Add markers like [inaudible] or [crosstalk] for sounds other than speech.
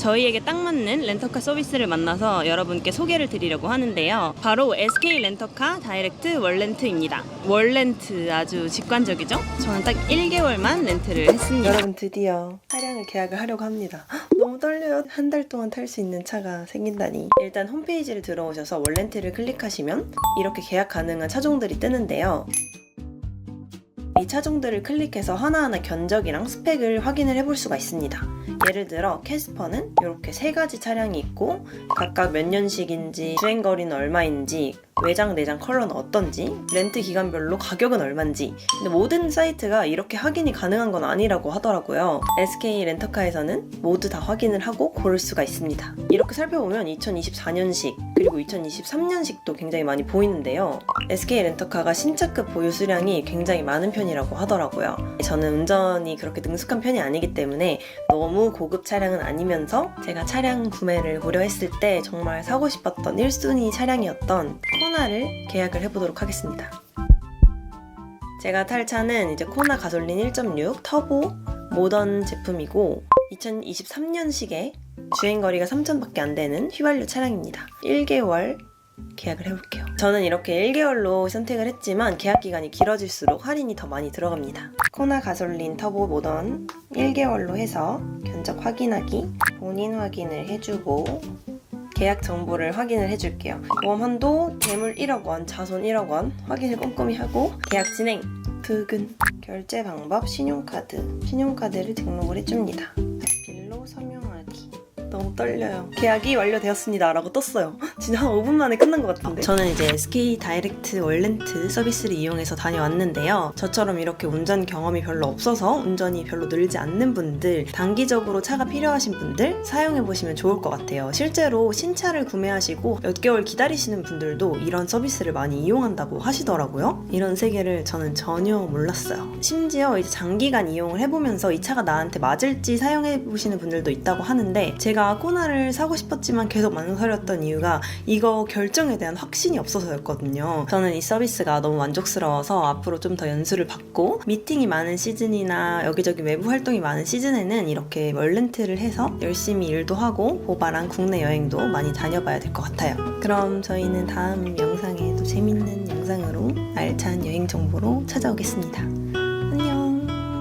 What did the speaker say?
저희에게 딱 맞는 렌터카 서비스를 만나서 여러분께 소개를 드리려고 하는데요. 바로 SK 렌터카 다이렉트 월렌트입니다. 월렌트 아주 직관적이죠? 저는 딱 1개월만 렌트를 했습니다. 여러분 드디어 차량을 계약을 하려고 합니다. 헉, [gasps] 너무 떨려요. 한 달 동안 탈 수 있는 차가 생긴다니. 일단 홈페이지를 들어오셔서 월렌트를 클릭하시면 이렇게 계약 가능한 차종들이 뜨는데요. 이 차종들을 클릭해서 하나하나 견적이랑 스펙을 확인을 해볼 수가 있습니다. 예를 들어 캐스퍼는 이렇게 세 가지 차량이 있고 각각 몇 년식인지 주행거리는 얼마인지 외장 내장 컬러는 어떤지 렌트 기간별로 가격은 얼마인지. 근데 모든 사이트가 이렇게 확인이 가능한 건 아니라고 하더라고요. SK 렌터카에서는 모두 다 확인을 하고 고를 수가 있습니다. 이렇게 살펴보면 2024년식 그리고 2023년식도 굉장히 많이 보이는데요 SK 렌터카가 신차급 보유 수량이 굉장히 많은 편이라고 하더라고요 저는 운전이 그렇게 능숙한 편이 아니기 때문에 너무 고급 차량은 아니면서 제가 차량 구매를 고려했을 때 정말 사고 싶었던 1순위 차량이었던 코나를 계약을 해보도록 하겠습니다. 제가 탈 차는 이제 코나 가솔린 1.6 터보 모던 제품이고 2023년식에 주행거리가 3,000밖에 안 되는 휘발유 차량입니다. 1개월 계약을 해볼게요. 저는 이렇게 1개월로 선택을 했지만 계약 기간이 길어질수록 할인이 더 많이 들어갑니다. 코나 가솔린 터보 모던 1개월로 해서 견적 확인하기, 본인 확인을 해주고 계약 정보를 확인을 해줄게요. 보험 한도, 대물 1억 원, 자손 1억 원 확인을 꼼꼼히 하고 계약 진행. 두근 결제 방법 신용카드 신용카드를 등록을 해줍니다. 빌로 서명하기 너무 떨려요. 계약이 완료되었습니다. 라고 떴어요. 진짜 한 5분 만에 끝난 것 같은데. 저는 이제 SK 다이렉트 월렌트 서비스를 이용해서 다녀왔는데요. 저처럼 이렇게 운전 경험이 별로 없어서 운전이 별로 늘지 않는 분들, 단기적으로 차가 필요하신 분들 사용해 보시면 좋을 것 같아요. 실제로 신차를 구매하시고 몇 개월 기다리시는 분들도 이런 서비스를 많이 이용한다고 하시더라고요. 이런 세계를 저는 전혀 몰랐어요. 심지어 이제 장기간 이용을 해보면서 이 차가 나한테 맞을지 사용해 보시는 분들도 있다고 하는데 제가 코나를 사고 싶었지만 계속 망설였던 이유가 이거 결정에 대한 확신이 없어서였거든요. 저는 이 서비스가 너무 만족스러워서 앞으로 좀 더 연수를 받고 미팅이 많은 시즌이나 여기저기 외부 활동이 많은 시즌에는 이렇게 월렌트를 해서 열심히 일도 하고 보바랑 국내 여행도 많이 다녀봐야 될 것 같아요. 그럼 저희는 다음 영상에 또 재밌는 영상으로 알찬 여행 정보로 찾아오겠습니다.